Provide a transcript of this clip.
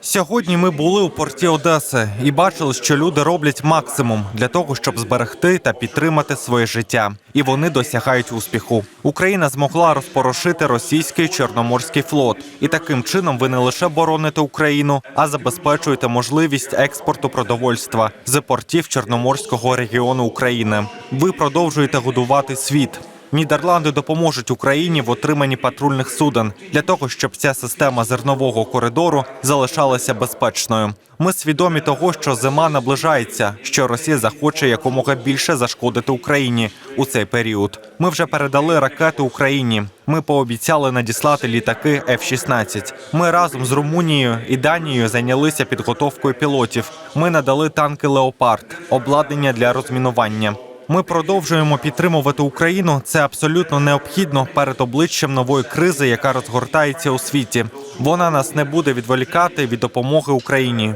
Сьогодні ми були у порті Одеси і бачили, що люди роблять максимум для того, щоб зберегти та підтримати своє життя, і вони досягають успіху. Україна змогла розпорошити російський чорноморський флот, і таким чином ви не лише бороните Україну, а забезпечуєте можливість експорту продовольства з портів Чорноморського регіону України. Ви продовжуєте годувати світ. Нідерланди допоможуть Україні в отриманні патрульних суден для того, щоб ця система зернового коридору залишалася безпечною. Ми свідомі того, що зима наближається, що Росія захоче якомога більше зашкодити Україні у цей період. Ми вже передали ракети Україні. Ми пообіцяли надіслати літаки F-16. Ми разом з Румунією і Данією зайнялися підготовкою пілотів. Ми надали танки Леопард, обладнання для розмінування. Ми продовжуємо підтримувати Україну. Це абсолютно необхідно перед обличчям нової кризи, яка розгортається у світі. Вона нас не буде відволікати від допомоги Україні.